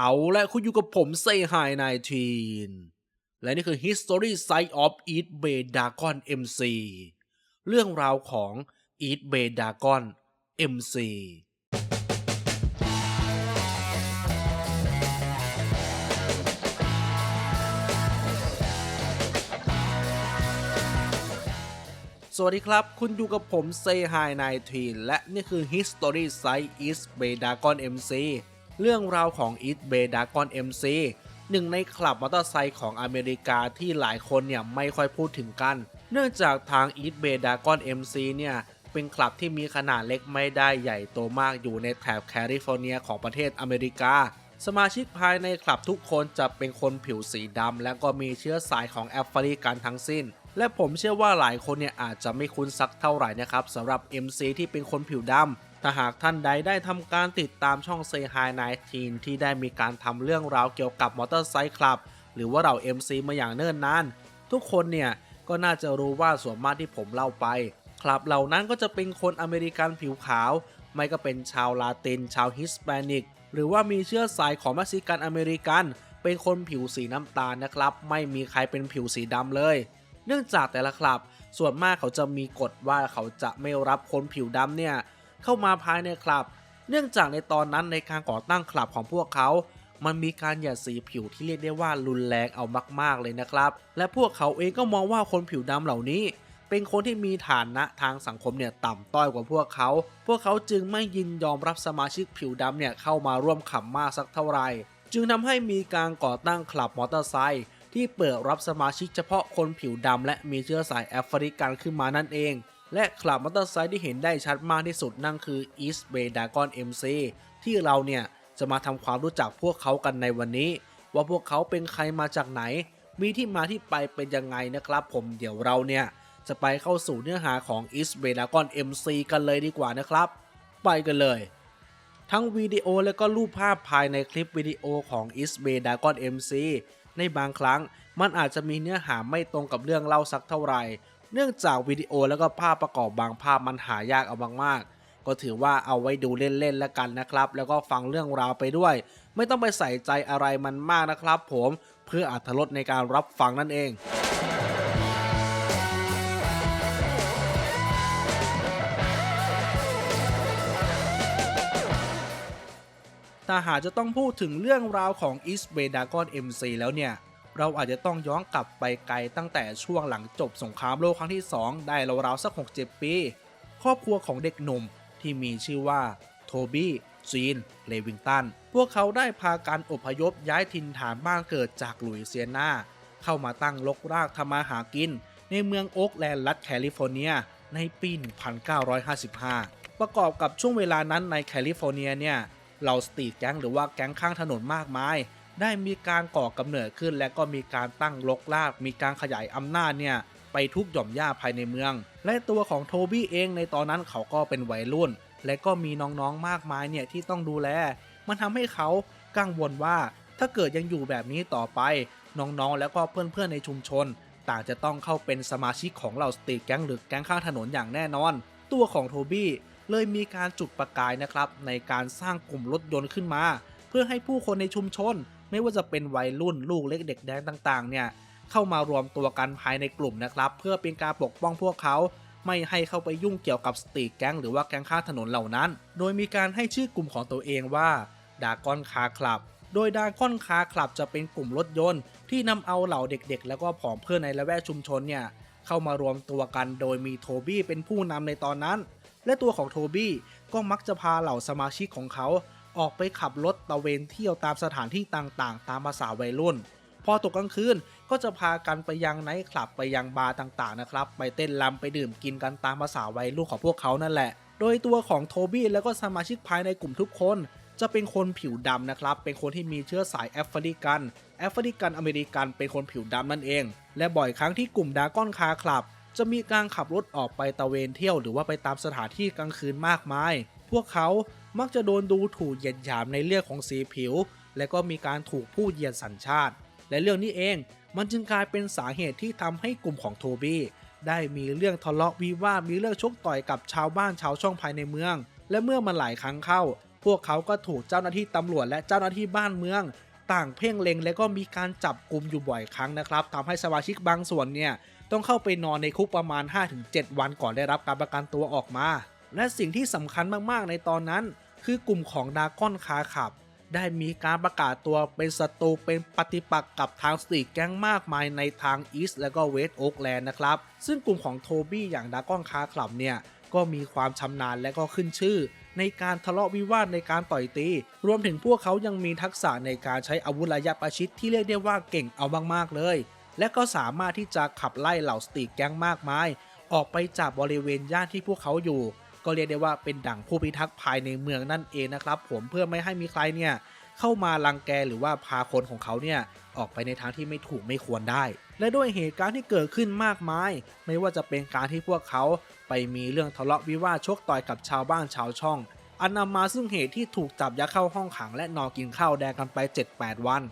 เอาและคุณอยู่กับผมเซฮายนายทีนและนี่คือ History Side of East Bay Dragon MC เรื่องราวของ East Bay Dragon MC สวัสดีครับ คุณอยู่กับผมเซฮายนายทีนและนี่คือ History Side East Bay Dragon MC เรื่องราวของ East Bay Dragon MC หนึ่งในคลับมอเตอร์ไซค์ของอเมริกาที่หลายคนเนี่ยไม่ค่อยพูดถึงกัน เนื่องจากทาง East Bay Dragon MC เนี่ยเป็นคลับที่มีขนาดเล็กไม่ได้ใหญ่โตมากอยู่ในแถบแคลิฟอร์เนียของประเทศอเมริกา สมาชิกภายในคลับทุกคนจะเป็นคนผิวสีดำและก็มีเชื้อสายของแอฟริกันทั้งสิ้น และผมเชื่อว่าหลายคนเนี่ยอาจจะไม่คุ้นสักเท่าไหร่นะครับสำหรับ MC ที่เป็นคนผิวดำ ถ้าหากท่านใดได้ทำการติดตามช่อง Say Hi 19 ที่ได้มีการทำเรื่องราวเกี่ยวกับมอเตอร์ไซค์คลับ หรือว่าเรา MC มาอย่างเนิ่นนาน ทุกคนเนี่ย ก็น่าจะรู้ว่าส่วนมากที่ผมเล่าไป คลับเหล่านั้นก็จะเป็นคนอเมริกันผิวขาว ไม่ก็เป็นชาวลาติน ชาวฮิสแปนิก หรือว่ามีเชื้อสายของเม็กซิกันอเมริกัน เป็นคนผิวสีน้ำตาลนะครับ ไม่มีใครเป็นผิวสีดำเลย เนื่องจากแต่ละคลับ ส่วนมากเขาจะมีกฎว่าเขาจะไม่รับคนผิวดำเนี่ย เข้ามาภายในคลับ เนื่องจากในตอนนั้นในการก่อตั้งคลับของพวกเขา มันมีการหยาดสีผิวที่เรียกได้ว่ารุนแรงเอามาก ๆเลยนะครับ และพวกเขาเองก็มองว่าคนผิวดำเหล่านี้ เป็นคนที่มีฐานะทางสังคมเนี่ยต่ำต้อยกว่าพวกเขา พวกเขาจึงไม่ยินยอมรับสมาชิกผิวดำเนี่ยเข้ามาร่วมขับมากสักเท่าไหร่จึงทำให้มีการก่อตั้งคลับมอเตอร์ไซค์ที่เปิดรับสมาชิกเฉพาะคนผิวดำและมีเชื้อสายแอฟริกันขึ้นมานั่นเอง และคลับมอเตอร์ไซค์ที่เห็นได้ชัดมากที่สุดนั่นคือ East Bay Dragon MC ที่เราเนี่ยจะมาทำความรู้จักพวกเขากันในวันนี้ ว่าพวกเขาเป็นใครมาจากไหน มีที่มาที่ไปเป็นยังไงนะครับ ผมเดี๋ยวเราเนี่ยจะไปเข้าสู่เนื้อหาของ East Bay Dragon MC กันเลยดีกว่านะครับ ไปกันเลย ทั้งวิดีโอและก็รูปภาพภายในคลิปวิดีโอของ East Bay Dragon MC ในบางครั้งมันอาจจะมีเนื้อหาไม่ตรงกับเรื่องเล่าสักเท่าไหร่ เนื่องจากวิดีโอแล้วก็ภาพประกอบบางภาพมันหายากเอามากๆ ก็ถือว่าเอาไว้ดูเล่นๆแล้วกันนะครับ แล้วก็ฟังเรื่องราวไปด้วย ไม่ต้องไปใส่ใจอะไรมันมากนะครับผมเพื่ออัธรสในการรับฟังนั่นเองถ้าหากจะต้องพูดถึงเรื่องราวของ East Bay d a g o n MC แล้วเนี่ย เราอาจจะต้องย้อนกลับไปไกลตั้งแต่ช่วงหลังจบสงครามโลกครั้งที่ 2 ได้ราวๆสัก 6-7 ปี ครอบครัวของเด็กหนุ่มที่มีชื่อว่าโทบี้จีน เลวิงตัน พวกเขาได้พากันอพยพย้ายถิ่นฐานบ้านเกิดจากลุยเซียนาเข้ามาตั้งลกรากทำมาหากิน ในเมืองโอ๊กแลนด์รัฐแคลิฟอร์เนีย ในปี 1955 ประกอบกับช่วงเวลานั้นในแคลิฟอร์เนียเนี่ยเหล่าสตรีทแก๊งหรือว่าแก๊งข้างถนนมากมาย ได้มีการก่อกำเนิดขึ้น และก็มีการตั้งลกลาก มีการขยายอำนาจเนี่ยไปทุกหย่อมหญ้าภายในเมือง และตัวของโทบี้เองในตอนนั้นเขาก็เป็นวัยรุ่น และก็มีน้องๆมากมายเนี่ยที่ต้องดูแล มันทำให้เขากังวลว่าถ้าเกิดยังอยู่แบบนี้ต่อไป น้องๆ แล้วก็เพื่อนๆในชุมชน ต่างจะต้องเข้าเป็นสมาชิกของเหล่าสตรีทแก๊งหรือแก๊งข้างถนนอย่างแน่นอน ตัวของโทบี้เลยมีการจุดประกายนะครับในการสร้างกลุ่มรถยนต์ขึ้นมา เพื่อให้ผู้คนในชุมชน ไม่ว่าจะเป็นวัยรุ่นลูกเล็กเด็กแดงต่างๆ เนี่ยเข้ามารวมตัวกันภายในกลุ่มนะครับ เพื่อเป็นการปกป้องพวกเขาไม่ให้เข้าไปยุ่งเกี่ยวกับสตรีทแก๊งหรือว่าแก๊งข้างถนนเหล่านั้น โดยมีการให้ชื่อกลุ่มของตัวเองว่าดากอนคาคลับ โดยดากอนคาคลับจะเป็นกลุ่มรถยนต์ ที่นำเอาเหล่าเด็กๆ แล้วก็ผองเพื่อนในละแวกชุมชนเนี่ยเข้ามารวมตัวกันโดยมีโทบี้เป็นผู้นำในตอนนั้น และตัวของโทบี้ก็มักจะพาเหล่าสมาชิกของเขา ออกไปขับรถตะเวนเที่ยวตามสถานที่ต่างๆ ตามภาษาวัยรุ่น พอตกกลางคืนก็จะพากันไปยังไนท์คลับไปยังบาร์ต่างๆนะครับ ไปเต้นรำไปดื่มกินกันตามภาษาวัยรุ่นของพวกเขานั่นแหละ โดยตัวของโทบี้แล้วก็สมาชิกภายในกลุ่มทุกคน จะเป็นคนผิวดำนะครับ เป็นคนที่มีเชื้อสายแอฟริกัน แอฟริกันอเมริกันเป็นคนผิวดำนั่นเอง และบ่อยครั้งที่กลุ่มดากอนคาคลับ จะมีการขับรถออกไปตะเวนเที่ยวหรือว่าไปตามสถานที่กลางคืนมากมาย พวกเขามักจะโดนดูถูกเหยียดหยามในเรื่องของสีผิว และก็มีการถูกพูดเหยียดสัญชาติ และเรื่องนี้เองมันจึงกลายเป็นสาเหตุที่ทำให้กลุ่มของโทบี้ได้มีเรื่องทะเลาะวิวาทมีเรื่องชกต่อยกับชาวบ้านชาวช่องภายในเมือง และเมื่อมันหลายครั้งเข้าพพวกเขาก็ถูกเจ้าหน้าที่ตำรวจและเจ้าหน้าที่บ้านเมือง ต่างเพ่งเล็งและก็มีการจับกลุ่มอยู่บ่อยครั้งนะครับทำให้สมาชิกบางส่วนเนี่ย ต้องเข้าไปนอนในคุกประมาณ 5-7 วันก่อนได้รับการประกันตัวออกมา และสิ่งที่สำคัญมากๆในตอนนั้น คือกลุ่มของดากอนคาขับ ได้มีการประกาศตัวเป็นศัตรูเป็นปฏิปักษ์กับทางสตรีแก๊งมากมายในทางอีสต์และก็เวสต์โอ๊กแลนด์นะครับ ซึ่งกลุ่มของโทบี้อย่างดากอนคาคลับเนี่ยก็มีความชำนาญและก็ขึ้นชื่อ ในการทะเลาะวิวาทในการต่อยตี รวมถึงพวกเขายังมีทักษะในการใช้อาวุธระยะประชิดที่เรียกได้ว่าเก่งเอามากๆเลย และก็สามารถที่จะขับไล่เหล่าสตรีทแก๊งมากมาย ออกไปจากบริเวณย่านที่พวกเขาอยู่ ก็เรียกได้ว่าเป็นดั่งผู้พิทักษ์ภายในเมืองนั่นเองนะครับ ผมเพื่อไม่ให้มีใครเนี่ยเข้ามาลังแกหรือว่าพาคนของเขาเนี่ยออกไปในทางที่ไม่ถูกไม่ควรได้ และด้วยเหตุการณ์ที่เกิดขึ้นมากมาย ไม่ว่าจะเป็นการที่พวกเขาไปมีเรื่องทะเลาะวิวาทชกต่อยกับชาวบ้านชาวช่องอันนำมาซึ่งเหตุที่ถูกจับยัดเข้าห้องขังและนอนกินข้าวแดงกันไป 7-8 วัน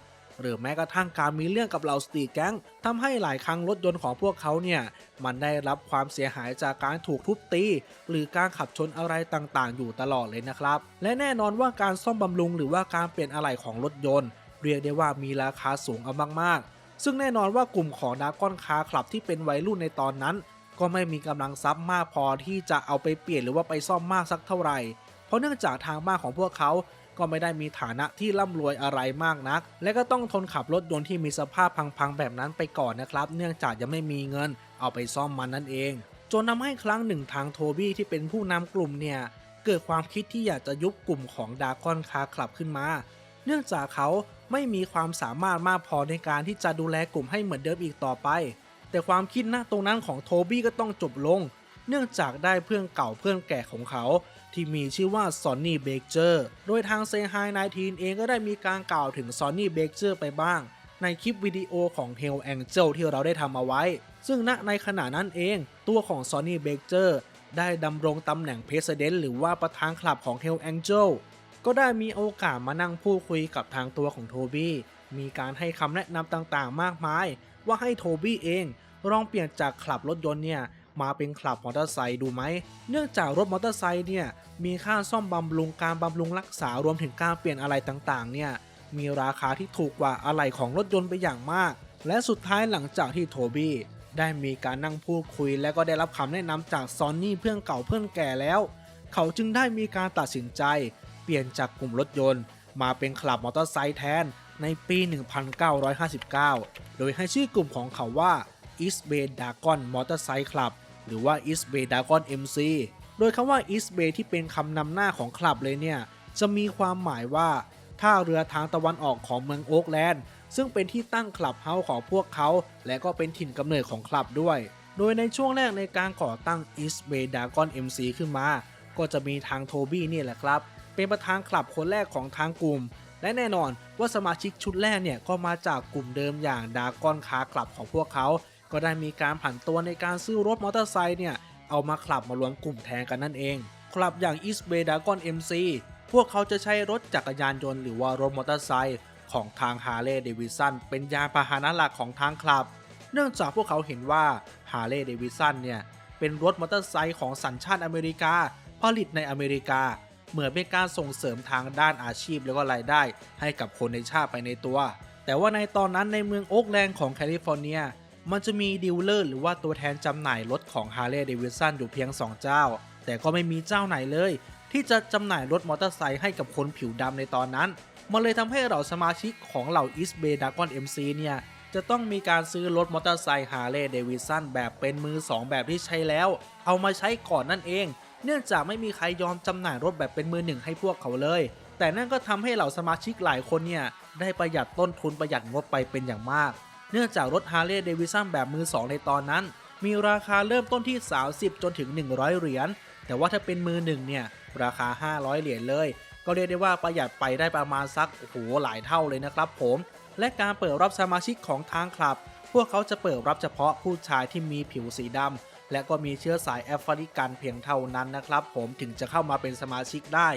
หรือแม้กระทั่งการมีเรื่องกับเหล่าสตรีแก๊งทำให้หลายครั้งรถยนต์ของพวกเขาเนี่ย มันได้รับความเสียหายจากการถูกทุบตี หรือการขับชนอะไรต่างๆ อยู่ตลอดเลยนะครับ และแน่นอนว่าการซ่อมบำรุงหรือว่าการเปลี่ยนอะไหล่ของรถยนต์ เรียกได้ว่ามีราคาสูงเอามากๆ ซึ่งแน่นอนว่ากลุ่มของดากอนคาคลับที่เป็นวัยรุ่นในตอนนั้น ก็ไม่มีกำลังทรัพย์มากพอที่จะเอาไปเปลี่ยนหรือว่าไปซ่อมมากสักเท่าไหร่เพราะเนื่องจากทางบ้านของพวกเขา ก็ไม่ได้มีฐานะที่ร่ำรวยอะไรมากนัก และก็ต้องทนขับรถยนต์ที่มีสภาพพังๆแบบนั้นไปก่อนนะครับ เนื่องจากยังไม่มีเงินเอาไปซ่อมมันนั่นเอง จนทำให้ครั้งหนึ่งทางโทบี้ที่เป็นผู้นำกลุ่มเนี่ยเกิดความคิดที่อยากจะยุบกลุ่มของดากอนคาคลับขึ้นมา เนื่องจากเขาไม่มีความสามารถมากพอในการที่จะดูแลกลุ่มให้เหมือนเดิมอีกต่อไป แต่ความคิดณตรงนั้นของโทบี้ก็ต้องจบลง เนื่องจากได้เพื่อนเก่าเพื่อนแก่ของเขา ที่มีชื่อว่าซอนนี่เบเจอร์โดยทางเซฮาย19 เองก็ได้มีการกล่าวถึงซอนนี่เบเจอร์ไปบ้าง ในคลิปวิดีโอของ Hell Angel ที่เราได้ทำเอาไว้ ซึ่งณในขณะนั้นเองตัวของซอนนี่เบเจอร์ได้ดำรงตำแหน่งเพสเดนต์หรือว่าประธานคลับของ Hell Angel ก็ได้มีโอกาสมานั่งพูดคุยกับทางตัวของโทบี้มีการให้คำแนะนำต่างๆ มากมาย ว่าให้โทบี้เองลองเปลี่ยนจากคลับรถยนต์เนี่ย มาเป็นคลับมอเตอร์ไซค์ดูไหม เนื่องจากรถมอเตอร์ไซค์เนี่ยมีค่าซ่อมบำรุงการบำรุงรักษารวมถึงการเปลี่ยนอะไรต่างๆเนี่ยมีราคาที่ถูกกว่าอะไหล่ของรถยนต์ไปอย่างมาก และสุดท้ายหลังจากที่โทบี้ได้มีการนั่งพูดคุย และก็ได้รับคำแนะนำจากซอนนี่เพื่อนเก่าเพื่อนแก่แล้ว เขาจึงได้มีการตัดสินใจ เปลี่ยนจากกลุ่มรถยนต์ มาเป็นคลับมอเตอร์ไซค์แทนในปี 1959 โดยให้ชื่อกลุ่มของเขาว่า East Bay Dragon Motorcycle Club หรือว่า East Bay Dragon MC โดยคำว่า East Bay ที่เป็นคำนำหน้าของคลับเลยเนี่ย จะมีความหมายว่าท่าเรือทางตะวันออกของเมืองโอ๊กแลนด์ ซึ่งเป็นที่ตั้งคลับเฮาส์ของพวกเขา และก็เป็นถิ่นกำเนิดของคลับด้วย โดยในช่วงแรกในการก่อตั้ง East Bay Dragon MC ขึ้นมา ก็จะมีทางโทบี้นี่แหละครับ เป็นประธานคลับคนแรกของทางกลุ่ม และแน่นอนว่าสมาชิกชุดแรกเนี่ยก็มาจากกลุ่มเดิมอย่างดากอนคาคลับของพวกเขา ก็ได้มีการผันตัวในการซื้อรถมอเตอร์ไซค์เนี่ย เอามาคลับมารวมกลุ่มแทนกันนั่นเอง คลับอย่าง East Bay Dragon MC พวกเขาจะใช้รถจักรยานยนต์หรือว่ารถมอเตอร์ไซค์ของทาง Harley Davidson เป็นยานพาหนะหลักของทางคลับ เนื่องจากพวกเขาเห็นว่า Harley Davidson เนี่ย เป็นรถมอเตอร์ไซค์ของสัญชาติอเมริกา ผลิตในอเมริกา เหมือนเป็นการส่งเสริมทางด้านอาชีพแล้วก็รายได้ ให้กับคนในชาติไปในตัว แต่ว่าในตอนนั้นในเมืองโอ๊กแลนด์ของแคลิฟอร์เนีย มันจะมีดีลเลอร์หรือว่าตัวแทนจำหน่ายรถของ Harley Davidson อยู่เพียง 2 เจ้า แต่ก็ไม่มีเจ้าไหนเลย ที่จะจำหน่ายรถมอเตอร์ไซค์ให้กับคนผิวดำในตอนนั้น มันเลยทำให้เราสมาชิกของเหล่า East Bay Dragon MC เนี่ย จะต้องมีการซื้อรถมอเตอร์ไซค์ Harley Davidson แบบเป็นมือ 2 แบบที่ใช้แล้ว เอามาใช้ก่อนนั่นเอง เนื่องจากไม่มีใครยอมจำหน่ายรถแบบเป็นมือหนึ่งให้พวกเขาเลย แต่นั่นก็ทำให้เหล่าสมาชิกหลายคนเนี่ยได้ประหยัดต้นทุนประหยัดงบไปเป็นอย่างมาก เนื่องจากรถ Harley Davidson แบบมือ2ในตอนนั้น มีราคาเริ่มต้นที่ 30 จนถึง 100 เหรียญ แต่ว่าถ้าเป็นมือหนึ่งเนี่ยราคา 500 เหรียญเลย ก็เรียกได้ว่าประหยัดไปได้ประมาณสักโอ้โหหลายเท่าเลยนะครับผม และการเปิดรับสมาชิกของทางคลับ พวกเขาจะเปิดรับเฉพาะผู้ชายที่มีผิวสีดำและก็มีเชื้อสายแอฟริกันเพียงเท่านั้นนะครับ ผมถึงจะเข้ามาเป็นสมาชิกได้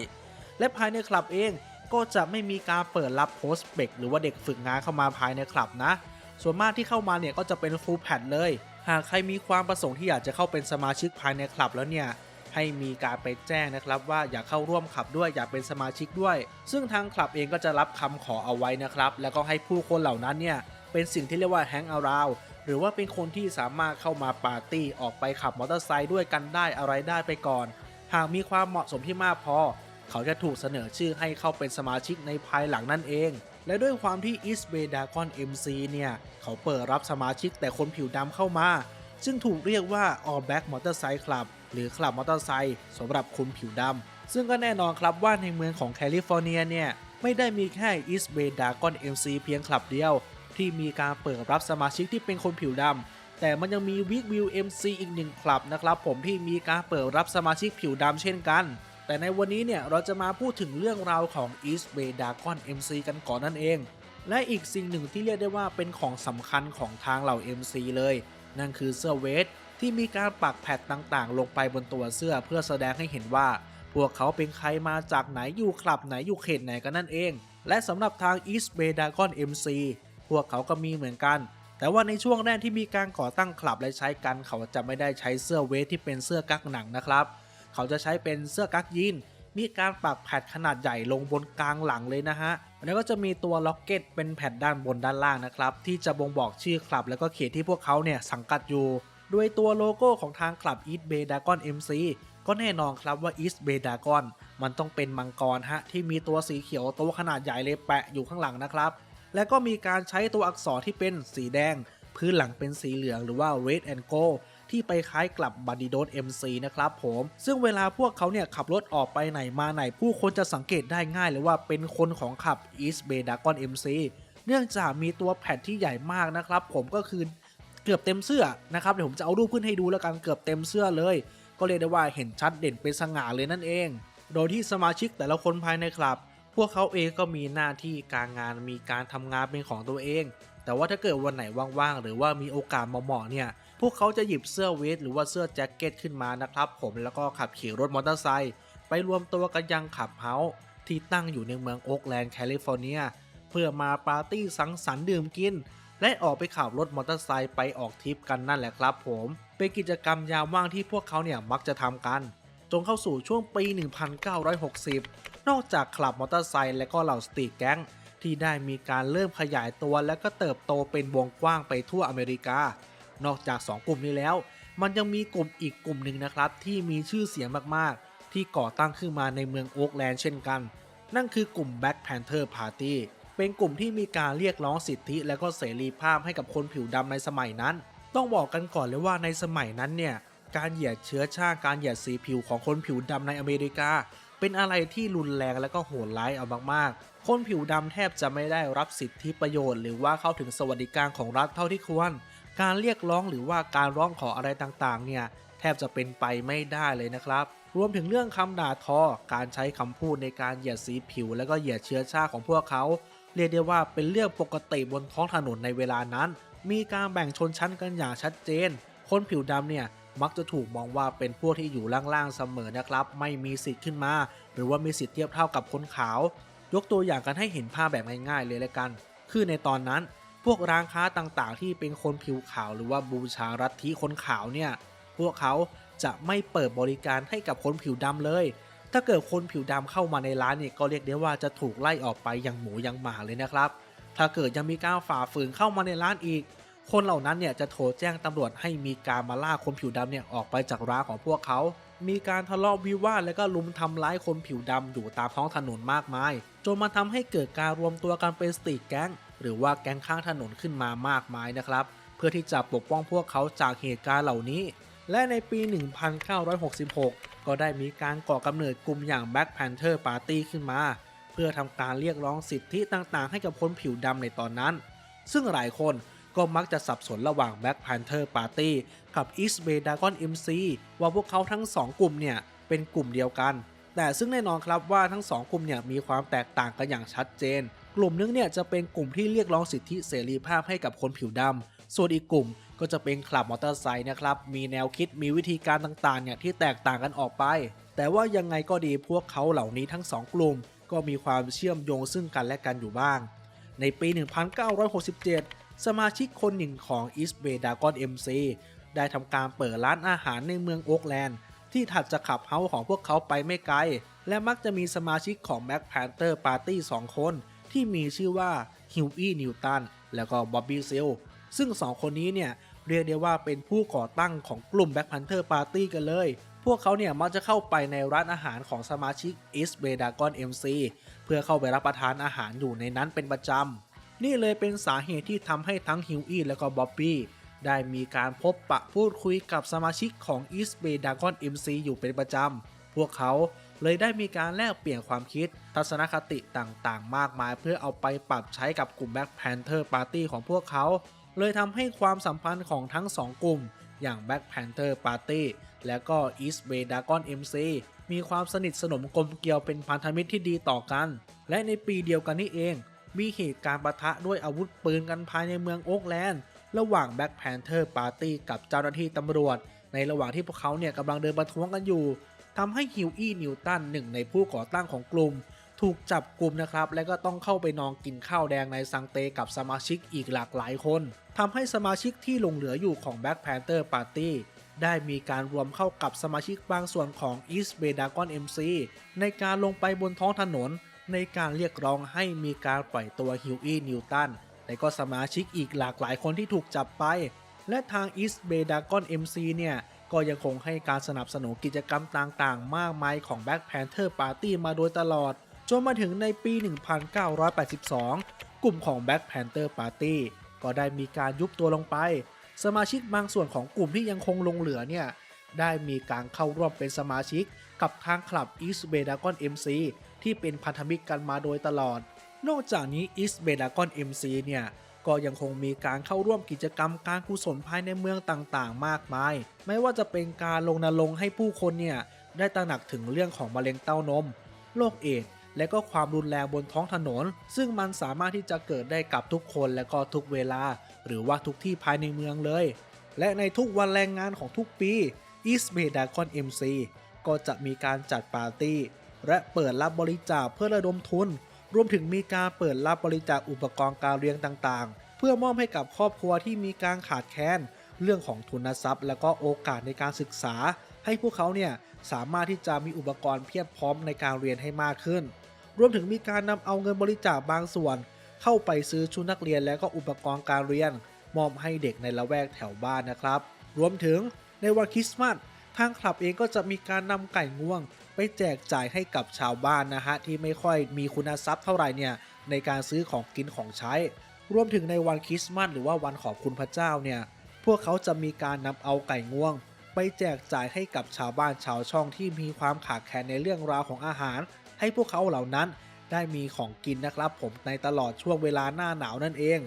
และภายในคลับเองก็จะไม่มีการเปิดรับโพสเบกหรือว่าเด็กฝึกงานเข้ามาภายในคลับนะ ส่วนมากที่เข้ามาเนี่ยก็จะเป็นฟูลแพดเลย หากใครมีความประสงค์ที่อยากจะเข้าเป็นสมาชิกภายในคลับแล้วเนี่ยให้มีการไปแจ้งนะครับว่าอยากเข้าร่วมคลับด้วยอยากเป็นสมาชิกด้วย ซึ่งทางคลับเองก็จะรับคำขอเอาไว้นะครับ แล้วก็ให้ผู้คนเหล่านั้นเนี่ยเป็นสิ่งที่เรียกว่าแฮงเอาราวหรือว่าเป็นคนที่สามารถเข้ามาปาร์ตี้ออกไปขับมอเตอร์ไซค์ด้วยกันได้อะไรได้ไปก่อน หากมีความเหมาะสมที่มากพอ เขาจะถูกเสนอชื่อให้เข้าเป็นสมาชิกในภายหลังนั่นเอง และด้วยความที่ East Bay Dragon MC เนี่ย เขาเปิดรับสมาชิกแต่คนผิวดำเข้ามา ซึ่งถูกเรียกว่า All Black Motorcycle Club หรือคลับมอเตอร์ไซค์สำหรับคนผิวดำ ซึ่งก็แน่นอนครับว่าในเมืองของแคลิฟอร์เนียเนี่ย ไม่ได้มีแค่ East Bay Dragon MC เพียงคลับเดียว ที่มีการเปิดรับสมาชิกที่เป็นคนผิวดำแต่มันยังมี Week View MC อีกหนึ่งคลับนะครับผมที่มีการเปิดรับสมาชิกผิวดำเช่นกัน แต่ในวันนี้เนี่ยเราจะมาพูดถึงเรื่องราวของ East Bay Dragon MC กันก่อนนั่นเอง และอีกสิ่งหนึ่งที่เรียกได้ว่าเป็นของสำคัญของทางเหล่า MC เลย นั่นคือเสื้อเวทที่มีการปักแพดต่างๆ ลงไปบนตัวเสื้อเพื่อแสดงให้เห็นว่า พวกเขาเป็นใครมาจากไหนอยู่คลับไหนอยู่เขตไหนกันนั่นเอง และสำหรับทาง East Bay Dragon MC พวกเขาก็มีเหมือนกันแต่ว่าในช่วงแรกที่มีการก่อตั้งคลับและใช้กันเขาจะไม่ได้ใช้เสื้อเวทที่เป็นเสื้อกั๊กหนังนะครับ เขาจะใช้เป็นเสื้อกั๊กยีนมีการปักแผ่นขนาดใหญ่ลงบนกลางหลังเลยนะฮะ แล้วก็จะมีตัวล็อกเก็ตเป็นแผ่นด้านบนด้านล่างนะครับ ที่จะบ่งบอกชื่อคลับ แล้วก็เขตที่พวกเขาเนี่ยสังกัดอยู่โดยตัวโลโก้ของทางคลับ East Bay Dragon MC ก็แน่นอนครับว่า East Bay Dragon มันต้องเป็นมังกรฮะ ที่มีตัวสีเขียวตัวขนาดใหญ่เลยแปะอยู่ข้างหลังนะครับ และก็มีการใช้ตัวอักษรที่เป็นสีแดง พื้นหลังเป็นสีเหลืองหรือว่า red and gold ที่ไปคล้ายกลับบัดดีโดส MC นะครับผม ซึ่งเวลาพวกเขาเนี่ยขับรถออกไปไหนมาไหน ผู้คนจะสังเกตได้ง่ายเลยว่าเป็นคนของขับ East Bay Dragon MC เนื่องจากมีตัวแผ่นที่ใหญ่มากนะครับ ผมก็คือเกือบเต็มเสื้อนะครับเดี๋ยวผมจะเอารูปขึ้นให้ดูแล้วกันเกือบเต็มเสื้อเลย ก็เรียกได้ว่าเห็นชัดเด่นเป็นสง่าเลยนั่นเอง โดยที่สมาชิกแต่ละคนภายในคลับ พวกเขาเองก็มีหน้าที่การงานมีการทำงานเป็นของตัวเอง แต่ว่าถ้าเกิดวันไหนว่างๆหรือว่ามีโอกาสเหมาะๆเนี่ย พวกเขาจะหยิบเสื้อเวทหรือว่าเสื้อแจ็คเก็ตขึ้นมานะครับผมแล้วก็ขับขี่รถมอเตอร์ไซค์ไปรวมตัวกันยังขับเฮาส์ที่ตั้งอยู่ในเมืองโอ๊กแลนด์แคลิฟอร์เนีย เพื่อมาปาร์ตี้สังสรรค์ดื่มกิน และออกไปขับรถมอเตอร์ไซค์ไปออกทริปกันนั่นแหละครับผมเป็นกิจกรรมยามว่างที่พวกเขาเนี่ยมักจะทำกันจนเข้าสู่ช่วงปี 1960 นอกจากคลับมอเตอร์ไซค์และก็เหล่าสตรีทแก๊งที่ได้มีการเริ่มขยายตัวและก็เติบโตเป็นวงกว้างไปทั่วอเมริกา นอกจาก 2 กลุ่มนี้แล้ว มันยังมีกลุ่มอีกกลุ่มหนึ่งนะครับ ที่มีชื่อเสียงมากๆ ที่ก่อตั้งขึ้นมาในเมืองโอ๊กแลนด์เช่นกัน นั่นคือกลุ่ม Black Panther Party เป็นกลุ่มที่มีการเรียกร้องสิทธิและก็เสรีภาพให้กับคนผิวดำในสมัยนั้น ต้องบอกกันก่อนเลยว่าในสมัยนั้นเนี่ยการเหยียดเชื้อชาติการเหยียดสีผิวของคนผิวดำในอเมริกา เป็นอะไรที่รุนแรงและก็โหดร้ายเอามากๆ คนผิวดำแทบจะไม่ได้รับสิทธิประโยชน์ หรือว่าเข้าถึงสวัสดิการของรัฐเท่าที่ควร การเรียกร้องหรือว่าการร้องขออะไรต่างๆ เนี่ยแทบจะเป็นไปไม่ได้เลยนะครับ รวมถึงเรื่องคำด่าทอ การใช้คำพูดในการเหยียดสีผิว และก็เหยียดเชื้อชาติของพวกเขา เรียกได้ว่าเป็นเรื่องปกติบนท้องถนนในเวลานั้น มีการแบ่งชนชั้นกันอย่างชัดเจน คนผิวดำเนี่ยมักจะถูกมองว่าเป็นพวกที่อยู่ล่างๆเสมอนะครับ ไม่มีสิทธิ์ขึ้นมา หรือว่ามีสิทธิ์เทียบเท่ากับคนขาว ยกตัวอย่างกันให้เห็นภาพแบบง่ายๆเลยละกัน คือในตอนนั้น พวกร้านค้าต่างๆ ที่เป็นคนผิวขาวหรือว่าบูชารัฐทธิคนขาวเนี่ยพวกเขาจะไม่เปิดบริการให้กับคนผิวดำเลย ถ้าเกิดคนผิวดำเข้ามาในร้านเนี่ยก็เรียกได้ว่าจะถูกไล่ออกไปอย่างหมูอย่างหมาเลยนะครับ ถ้าเกิดยังมีการฝ่าฝืนเข้ามาในร้านอีก คนเหล่านั้นเนี่ยจะโทรแจ้งตำรวจให้มีการมาล่าคนผิวดำเนี่ยออกไปจากร้านของพวกเขา มีการทะเลาะวิวาทและก็ลุมทำร้ายคนผิวดำอยู่ตามท้องถนนมากมาย จนมาทำให้เกิดการรวมตัวกันเป็นสตรีทแก๊ง หรือว่าแก๊งข้างถนนขึ้นมามากมายนะครับ เพื่อที่จะปกป้องพวกเขาจากเหตุการณ์เหล่านี้ และในปี 1966 ก็ได้มีการก่อกำเนิดกลุ่มอย่าง Black Panther Party ขึ้นมา เพื่อทำการเรียกร้องสิทธิต่างๆ ให้กับคนผิวดำในตอนนั้น ซึ่งหลายคนก็มักจะสับสนระหว่าง Black Panther Party กับ East Bay Dragon MC ว่าพวกเขาทั้ง2กลุ่มเนี่ยเป็นกลุ่มเดียวกัน แต่ซึ่งแน่นอนครับว่าทั้ง2กลุ่มเนี่ยมีความแตกต่างกันอย่างชัดเจน กลุ่มนึงเนี่ยจะเป็นกลุ่มที่เรียกร้องสิทธิเสรีภาพให้กับคนผิวดำส่วนอีกกลุ่มก็จะเป็นคลับมอเตอร์ไซค์นะครับ มีแนวคิดมีวิธีการต่างๆเนี่ยที่แตกต่างกันออกไป แต่ว่ายังไงก็ดีพวกเขาเหล่านี้ทั้ง 2 กลุ่ม ก็มีความเชื่อมโยงซึ่งกันและกันอยู่บ้าง ในปี 1967 สมาชิกคนหนึ่งของ East Bay Dragon MC ได้ทำการเปิดร้านอาหารในเมืองโอ๊กแลนด์ ที่ที่ถัดจากขับเฮาส์ของพวกเขาไปไม่ไกล และมักจะมีสมาชิกของ Black Panther Party 2 คน ที่มีชื่อว่าฮิวอี้นิวตันแล้วก็บ๊อบบี้เซลซึ่ง 2 คนนี้เนี่ยเรียกได้ว่าเป็นผู้ก่อตั้งของกลุ่ม Black Panther Party กันเลย พวกเขาเนี่ยมักจะเข้าไปในร้านอาหารของสมาชิก East b a d a g o n MC เพื่อเข้าไปรับประทานอาหารอยู่ในนั้นเป็นประจำ นี่เลยเป็นสาเหตุที่ทำให้ทั้งฮิวอี้และก็บ๊อบบี้ได้มีการพบปะพูดคุยกับสมาชิกของ East Bay Dragon MC อยู่เป็นประจำ พวกเขา เลยได้มีการแลกเปลี่ยนความคิด ทัศนคติต่างๆ มากมาย เพื่อเอาไปปรับใช้กับกลุ่ม Black Panther Party ของพวกเขา เลยทำให้ความสัมพันธ์ของทั้งสองกลุ่ม อย่าง Black Panther Party และก็ East Bay Dragon MC มีความสนิทสนมกลมเกลียวเป็นพันธมิตรที่ดีต่อกัน และในปีเดียวกันนี่เอง มีเหตุการณ์ปะทะด้วยอาวุธปืนกันภายในเมืองโอ๊กแลนด์ระหว่าง Black Panther Party กับเจ้าหน้าที่ตำรวจ ในระหว่างที่พวกเขาเนี่ยกำลังเดินประท้วงกันอยู่ ทำให้ฮิวอี้นิวตันหนึ่งในผู้ก่อตั้งของกลุ่ม ถูกจับกลุ่มนะครับ และก็ต้องเข้าไปนอนกินข้าวแดงในซังเตกับสมาชิกอีกหลากหลายคนทำให้สมาชิกที่หลงเหลืออยู่ของ Black Panther Party ได้มีการรวมเข้ากับสมาชิกบางส่วนของ East Bay Dragon MC ในการลงไปบนท้องถนน ในการเรียกร้องให้มีการปล่อยตัวฮิวอี้นิวตันและก็สมาชิกอีกหลากหลายคนที่ถูกจับไป และทาง East Bay Dragon MC เนี่ย ก็ยังคงให้การสนับสนุนกิจกรรมต่างๆ มากมายของ Black Panther Party มาโดยตลอด จนมาถึงในปี 1982 กลุ่มของ Black Panther Party ก็ได้มีการยุบตัวลงไป สมาชิกบางส่วนของกลุ่มที่ยังคงลงเหลือเนี่ย ได้มีการเข้าร่วมเป็นสมาชิกกับทางคลับ East Bay Dragon MC ที่เป็นพันธมิตรกันมาโดยตลอด นอกจากนี้ East Bay Dragon MC เนี่ย ก็ยังคงมีการเข้าร่วมกิจกรรมการกุศลภายในเมืองต่างๆ มากมาย ไม่ว่าจะเป็นการลงนรงค์ให้ผู้คนเนี่ยได้ตระหนักถึงเรื่องของมะเร็งเต้านม โรคเอดส์และก็ความรุนแรงบนท้องถนน ซึ่งมันสามารถที่จะเกิดได้กับทุกคนและก็ทุกเวลา หรือว่าทุกที่ภายในเมืองเลย และในทุกวันแรงงานของทุกปี East Bay Dragon MC ก็จะมีการจัดปาร์ตี้ และเปิดรับบริจาคเพื่อระดมทุน รวมถึงมีการเปิดรับบริจาคอุปกรณ์การเรียนต่างๆ เพื่อมอบให้กับครอบครัวที่มีการขาดแคลนเรื่องของทุนทรัพย์ และก็โอกาสในการศึกษา ให้พวกเขาเนี่ยสามารถที่จะมีอุปกรณ์เพียบพร้อมในการเรียนให้มากขึ้น รวมถึงมีการนำเอาเงินบริจาคบางส่วน เข้าไปซื้อชุดนักเรียนและก็อุปกรณ์การเรียน มอบให้เด็กในละแวกแถวบ้านนะครับ รวมถึงในวันคริสต์มาสทางคลับเองก็จะมีการนำไก่ง่วง ไปแจกจ่ายให้กับชาวบ้านนะฮะที่ไม่ค่อยมีคุณทรัพย์เท่าไหร่เนี่ยในการซื้อของกินของใช้ รวมถึงในวันคริสต์มาสหรือว่าวันขอบคุณพระเจ้าเนี่ยพวกเขาจะมีการนำเอาไก่ง่วง ไปแจกจ่ายให้กับชาวบ้านชาวช่องที่มีความขาดแคลนในเรื่องราวของอาหาร ให้พวกเขาเหล่านั้นได้มีของกินนะครับ ผมในตลอดช่วงเวลาหน้าหนาวนั่นเอง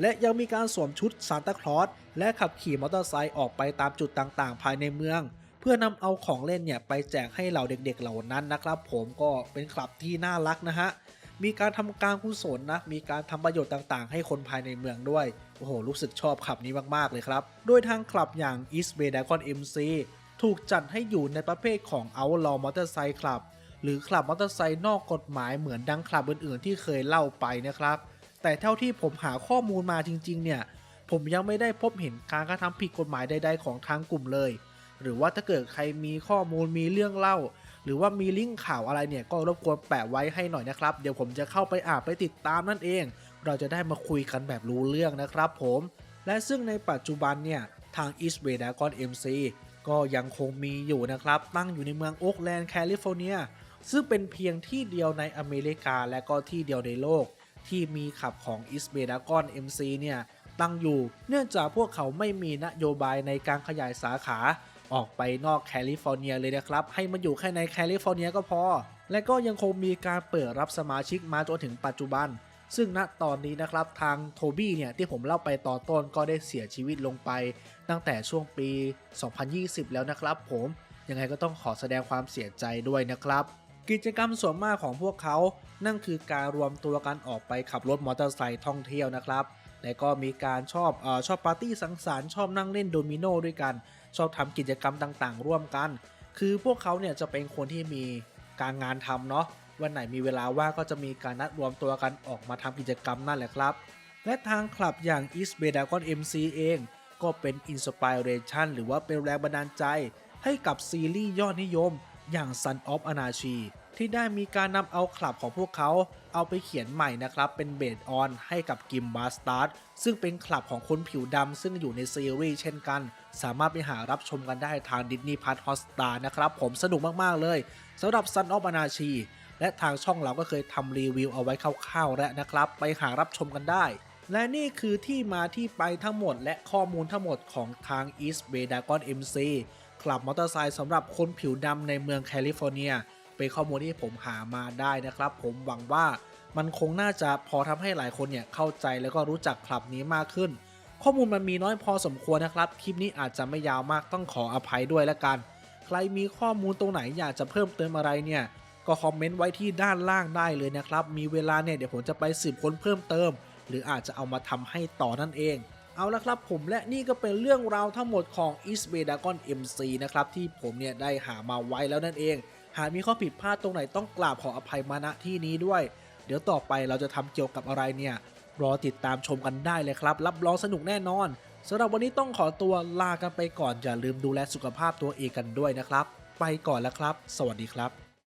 และยังมีการสวมชุดซานตาคลอสและขับขี่มอเตอร์ไซค์ออกไปตามจุดต่างๆ ภายในเมือง พื่อนำเอาของเล่นเนี่ยไปแจกให้เหล่าเด็กๆเหล่านั้นนะครับ ผมก็เป็นคลับที่น่ารักนะฮะมีการทำการกุศลนะ มีการทำประโยชน์ต่างๆ ให้คนภายในเมืองด้วย โอ้โห รู้สึกชอบคลับนี้มากๆ เลยครับ โดยทางคลับอย่าง East Bay Dragon MC ถูกจัดให้อยู่ในประเภทของ Outlaw Motorcycle Club หรือคลับมอเตอร์ไซค์นอกกฎหมายเหมือนดังคลับอื่นๆ ที่เคยเล่าไปนะครับ แต่เท่าที่ผมหาข้อมูลมาจริงๆ เนี่ย ผมยังไม่ได้พบเห็นการกระทำผิดกฎหมายใดๆ ของทางกลุ่มเลย หรือว่าถ้าเกิดใครมีข้อมูลมีเรื่องเล่า หรือว่ามีลิงก์ข่าวอะไรเนี่ยก็รบกวนแปะไว้ให้หน่อยนะครับ เดี๋ยวผมจะเข้าไปอ่านไปติดตามนั่นเอง เราจะได้มาคุยกันแบบรู้เรื่องนะครับผม และซึ่งในปัจจุบันเนี่ยทาง East Bay Dragon MC ก็ยังคงมีอยู่นะครับ ตั้งอยู่ในเมืองโอ๊กแลนด์แคลิฟอร์เนียซึ่งเป็นเพียงที่เดียวในอเมริกาและก็ที่เดียวในโลก ที่มีขับของ East Bay Dragon MC เนี่ยตั้งอยู่เนื่องจากพวกเขาไม่มีนโยบายในการขยายสาขา ออกไปนอกแคลิฟอร์เนียเลยนะครับ ให้มันอยู่แค่ในแคลิฟอร์เนียก็พอ และก็ยังคงมีการเปิดรับสมาชิกมาจนถึงปัจจุบัน ซึ่งณตอนนี้นะครับทางโทบี้เนี่ยที่ผมเล่าไปตอนต้นก็ได้เสียชีวิตลงไป ตั้งแต่ช่วงปี 2020 แล้วนะครับผมยังไงก็ต้องขอแสดงความเสียใจด้วยนะครับกิจกรรมส่วนมากของพวกเขา นั่นคือการรวมตัวกันออกไปขับรถมอเตอร์ไซค์ท่องเที่ยวนะครับ และก็มีการชอบออชอบปาร์ตี้สังสรรค์ชอบนั่งเล่นโดมิโนด้วยกัน ชอบทำกิจกรรมต่างๆ ร่วมกัน คือพวกเขาเนี่ยจะเป็นคนที่มีการงานทำเนาะวันไหนมีเวลาว่างก็จะมีการนัดรวมตัวกันออกมาทำกิจกรรมนั่นแหละครับ และทางคลับอย่าง East Bay Dragon MC เอง ก็เป็นอินสปิเรชันหรือว่าเป็นแรงบันดาลใจ ให้กับซีรีส์ยอดนิยมอย่าง Son of Anarchy ที่ได้มีการนำเอาคลับของพวกเขา เอาไปเขียนใหม่นะครับ เป็นเบสออนให้กับกิมบาสตาร์ซึ่งเป็นคลับของคนผิวดำซึ่งอยู่ในซีรีส์เช่นกัน สามารถไปหารับชมกันได้ทาง Disney Plus Hotstar นะครับ ผมสนุกมากๆเลยสำหรับ Son of Anarchy และทางช่องเราก็เคยทำรีวิวเอาไว้คร่าวๆแล้วนะครับ ไปหารับชมกันได้ และนี่คือที่มาที่ไปทั้งหมด และข้อมูลทั้งหมดของทาง East Bay Dragon MC คลับมอเตอร์ไซค์สำหรับคนผิวดำในเมืองแคลิฟอร์เนีย เป็นข้อมูลที่ผมหามาได้นะครับ ผมหวังว่ามันคงน่าจะพอทำให้หลายคนเนี่ยเข้าใจแล้วก็รู้จักคลับนี้มากขึ้น ข้อมูลมันมีน้อยพอสมควรนะครับ คลิปนี้อาจจะไม่ยาวมากต้องขออภัยด้วยละกัน ใครมีข้อมูลตรงไหนอยากจะเพิ่มเติมอะไรเนี่ยก็คอมเมนต์ไว้ที่ด้านล่างได้เลยนะครับ มีเวลาเนี่ยเดี๋ยวผมจะไปสืบค้นเพิ่มเติม หรืออาจจะเอามาทำให้ต่อนั่นเอง เอาละครับผมและนี่ก็เป็นเรื่องราวทั้งหมดของ East Bay Dragon MC นะครับที่ผมเนี่ยได้หามาไว้แล้วนั่นเอง หากมีข้อผิดพลาดตรงไหนต้องกราบขออภัยมาณที่นี้ด้วย เดี๋ยวต่อไปเราจะทำเกี่ยวกับอะไรเนี่ย รอติดตามชมกันได้เลยครับ รับรองสนุกแน่นอนสำหรับวันนี้ต้องขอตัวลากันไปก่อนอย่าลืมดูแลสุขภาพตัวเองกันด้วยนะครับ ไปก่อนแล้วครับ สวัสดีครับ